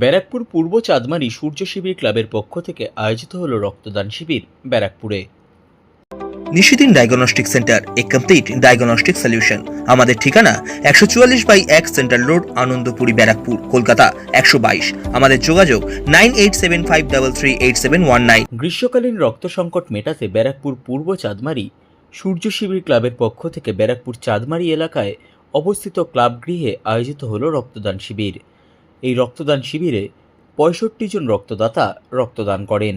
ব্যারাকপুর পূর্ব চাঁদমারি সূর্য শিবির ক্লাবের পক্ষ থেকে আয়োজিত হল রক্তদান শিবির ব্যারাকপুরে। নিশিদিন ডায়াগনস্টিক সেন্টার এ কমপ্লিট ডায়াগনস্টিক সলিউশন। আমাদের ঠিকানা একশো চুয়াল্লিশ বাই এক সেন্ট্রাল রোড আনন্দপুরি ব্যারাকপুর কলকাতা একশো বাইশ। আমাদের যোগাযোগ nine eight seven five double three eight seven one nine. গ্রীষ্মকালীন রক্ত সংকট মেটাতে ব্যারাকপুর পূর্ব চাঁদমারি সূর্য শিবির ক্লাবের পক্ষ থেকে ব্যারাকপুর চাঁদমারি এলাকায় অবস্থিত ক্লাব গৃহে আয়োজিত হল রক্তদান শিবির। এই রক্তদান শিবিরে পঁয়ষট্টি জন রক্তদাতা রক্তদান করেন।